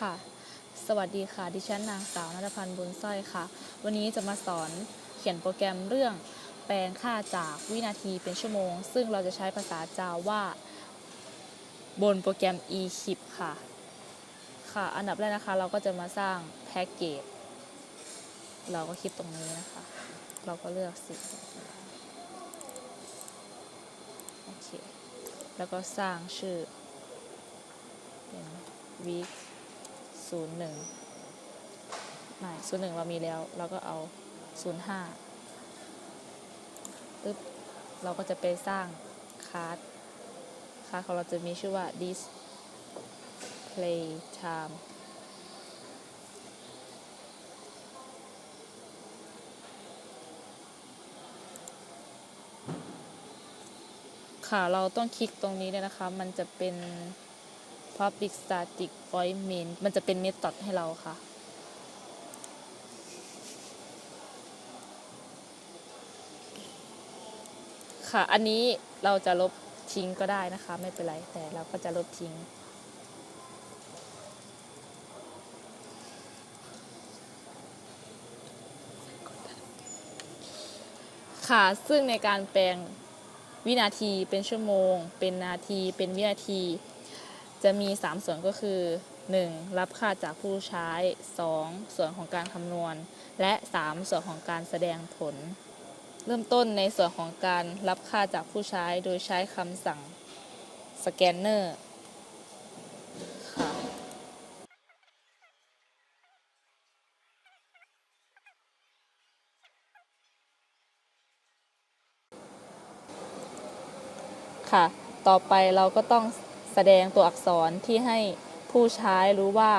ค่ะ สวัสดีค่ะ ดิฉันนางสาวนัทพันธ์บุญสร้อยค่ะ วันนี้จะมาสอนเขียนโปรแกรมเรื่อง แปลงค่าจากวินาทีเป็นชั่วโมง ซึ่งเราจะใช้ภาษาจาว่า บนโปรแกรม eClip ค่ะ ค่ะ อันดับแรกนะคะ เราก็จะมาสร้างแพ็กเกจ เราก็คลิกตรงนี้นะคะ เราก็เลือกสิโอเค แล้วก็สร้างชื่อเป็น week ศูนย์หนึ่งไม่ศูนย์หนึ่งเรามีแล้ว เราก็เอาศูนย์ห้าปึ๊บ เราก็จะไปสร้างคาร์ดคาร์ดของเราจะมีชื่อว่า display time ค่ะ เราต้องคลิกตรงนี้เลยนะคะ มันจะเป็น public static void main มันจะเป็นเมธอดให้เราค่ะ ค่ะ อันนี้เราจะลบทิ้งก็ได้นะคะ ไม่เป็นไรแต่เราก็จะลบทิ้งค่ะ ซึ่งในการแปลงวินาทีเป็นชั่วโมง เป็นนาที เป็นวินาที จะมี 3 ส่วนก็คือ 1. รับค่าจากผู้ใช้ 2. ส่วนของการคำนวณ และ 3. ส่วนของการแสดงผล เริ่มต้นในส่วนของการรับค่าจากผู้ใช้โดยใช้คำสั่งสแกนเนอร์ค่ะค่ะต่อไปเราก็ต้อง แสดงตัวอักษรที่ให้ผู้ใช้รู้ว่า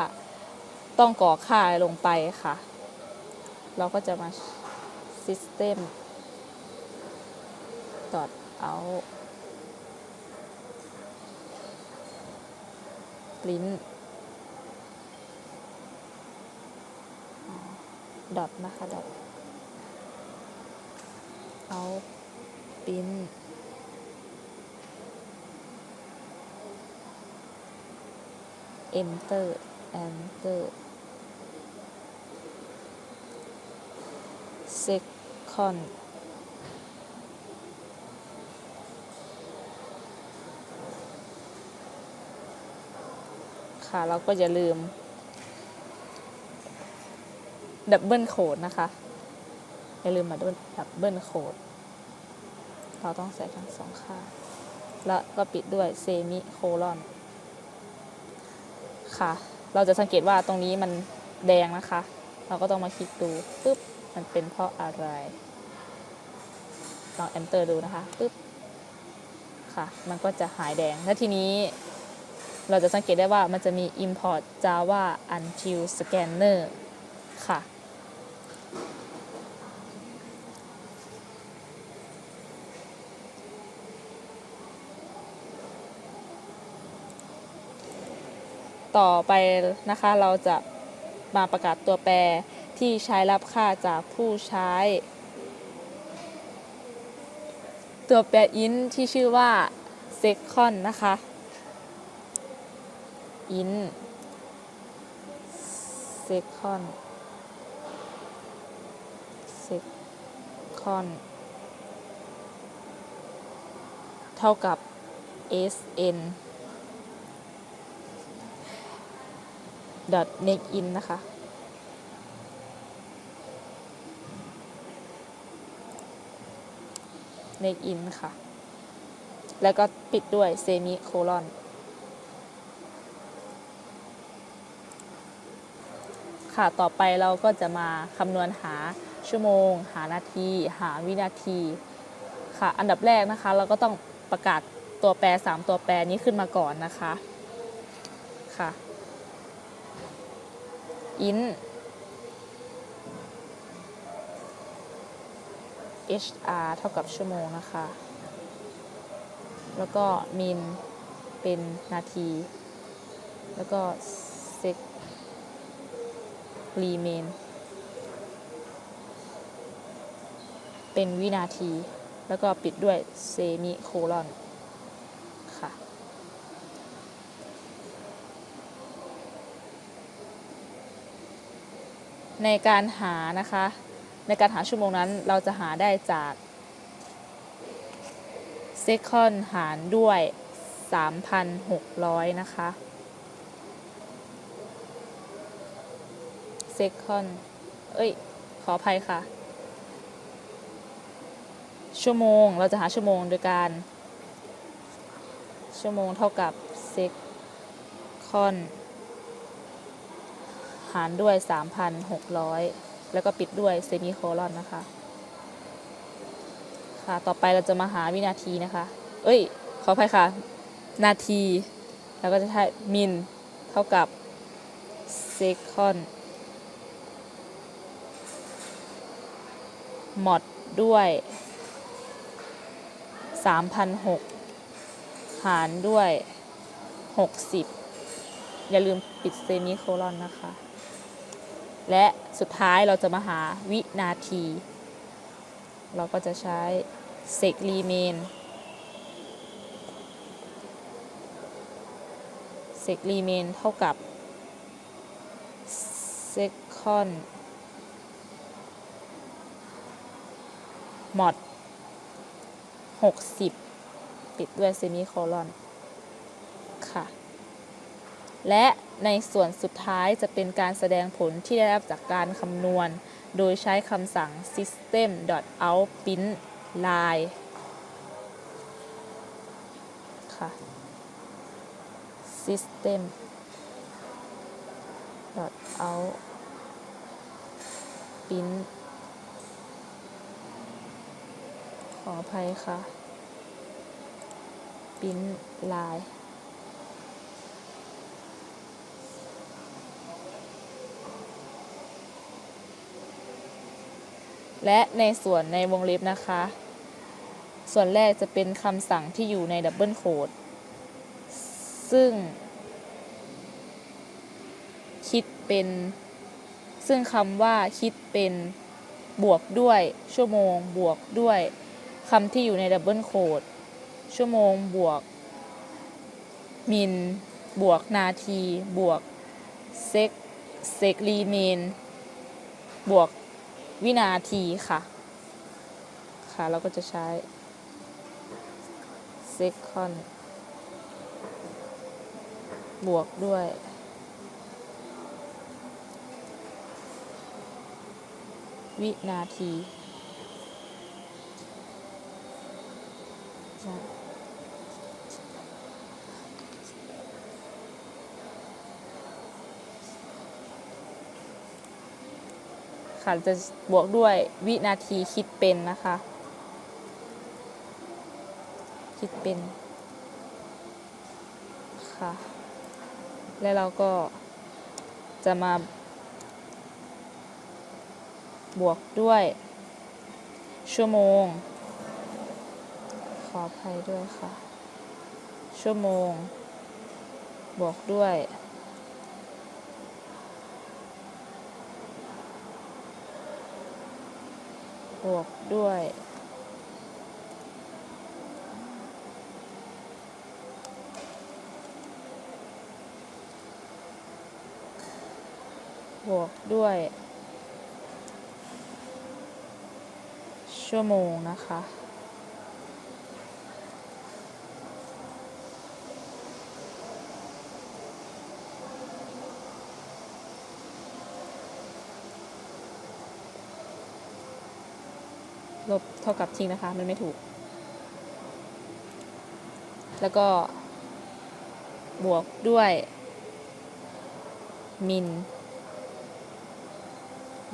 ต้องก่อค่าลงไปค่ะ เราก็จะมา system dot out print ดอทนะคะดอท out print enter enter second ค่ะเราก็อย่าลืมดับเบิลโคดนะคะ อย่าลืมมาด้วยดับเบิลโคดเราต้องใส่ทั้งสองข้าแล้วก็ปิดด้วยเซมิโคลอน ค่ะ เราจะสังเกตว่าตรงนี้มันแดงนะคะ เราก็ต้องมาคลิกดูปุ๊บมันเป็นเพราะอะไรลองแอนเตอร์ดูนะคะปุ๊บค่ะ มันก็จะหายแดง และทีนี้ เราจะสังเกตได้ว่ามันจะมี import java until scanner ค่ะ ต่อไปนะคะ เราจะมาประกาศตัวแปรที่ใช้รับค่าจากผู้ใช้ ตัวแปร int ที่ชื่อว่า second นะคะ int second second เท่ากับ sn next in นะคะ next in ค่ะ แล้วก็ปิดด้วยเซมิโคลอนค่ะ ต่อไปเราก็จะมาคำนวณหาชั่วโมง หานาที หาวินาที ค่ะ อันดับแรกนะคะ เราก็ต้องประกาศตัวแปร 3 ตัวแปรนี้ขึ้นมาก่อนนะคะ ค่ะ int hr เท่ากับชั่วโมงนะคะ แล้วก็ min เป็นนาที แล้วก็ sec remain เป็นวินาที แล้วก็ปิดด้วยเซมิโคลอน ในการหานะคะ ในการหาชั่วโมงนั้นเราจะหาได้จาก second หารด้วย 3,600 นะคะ second เอ้ย ขออภัยค่ะ ชั่วโมง เราจะหาชั่วโมงโดยการ ชั่วโมงเท่ากับ second ารด้วย 3,600 แล้วก็ปิดด้วยเซมิโคลอนนะคะ ค่ะ ต่อไปเราจะมาหาวินาทีนะคะ เอ้ย ขออภัยค่ะ นาที แล้วก็จะใช้มิลเท่ากับ second หมดด้วย3,006หารด้วย 60 อย่าลืมปิดเซมิโคลอนนะคะ และสุดท้ายเราจะมาหาวินาที เราก็จะใช้เซกรีเมนเซกรีเมนเท่ากับเซคอนหมด60 ปิดด้วยเซมิโคลอน ค่ะ และ ในส่วนสุดท้ายจะเป็นการแสดงผลที่ได้รับจากการคำนวณ โดยใช้คำสั่ง system.out_print line ค่ะ system out print ขออภัยค่ะ print line และในส่วนในวงเล็บนะคะ ส่วนแรกจะเป็นคำสั่งที่อยู่ในดับเบิลโคดซึ่ง คิดเป็น ซึ่งคำว่าคิดเป็นบวกด้วยชั่วโมงบวกด้วยคำที่อยู่ในดับเบิลโคดชั่วโมงบวก มิลบวกนาที บวกเซกเซกรีเมน บวก วินาทีค่ะ ค่ะ เราก็จะใช้ second บวกด้วย วินาทีน ค่ะ จะบวกด้วยวินาทีคิดเป็นนะคะ คิดเป็นค่ะ แล้วเราก็จะมา บวกด้วย ชั่วโมง ขออภัยด้วยค่ะ ชั่วโมง บวกด้วย บวกด้วย บวกด้วย ชั่วโมงนะคะ ลบเท่ากับทิ้งนะคะ มันไม่ถูก แล้วก็ บวกด้วย มิล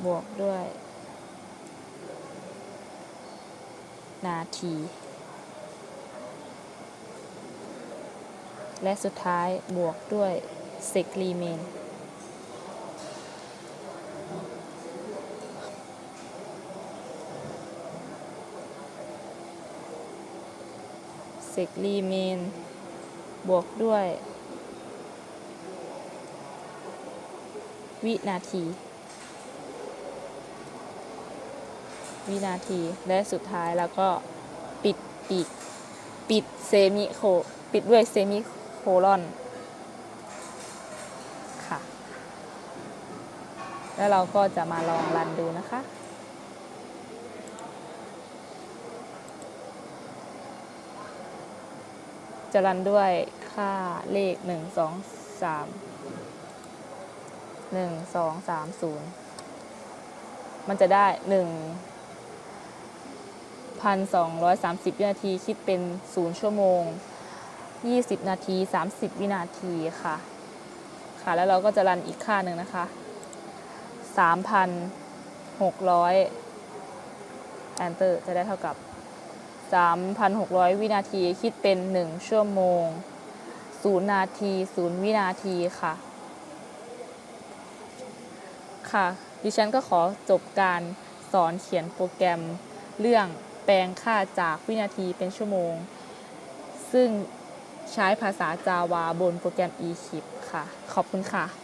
บวกด้วย นาที และสุดท้ายบวกด้วยเซกรีเมน เซกรีเมน บวกด้วย วินาที วินาที และสุดท้ายแล้วก็ปิดปีกปิดเซมิโค ปิดด้วยเซมิโคลอนค่ะ แล้วเราก็จะมาลองรันดูนะคะ จะรันด้วยค่าเลข 1 2 3 1 2 3 0 มันจะได้ 1,230 วินาที คิดเป็น 0 ชั่วโมง 20 นาที 30 วินาทีค่ะ ค่ะ แล้วเราก็จะรันอีกค่าหนึ่งนะคะ 3,600 enter จะได้เท่ากับ 3,600 วินาที คิดเป็น 1 ชั่วโมง 0 นาที 0 วินาทีค่ะ ค่ะ ดิฉันก็ขอจบการสอนเขียนโปรแกรม เรื่องแปลงค่าจากวินาทีเป็นชั่วโมง ซึ่งใช้ภาษา Java บนโปรแกรม eClip ค่ะ ขอบคุณค่ะ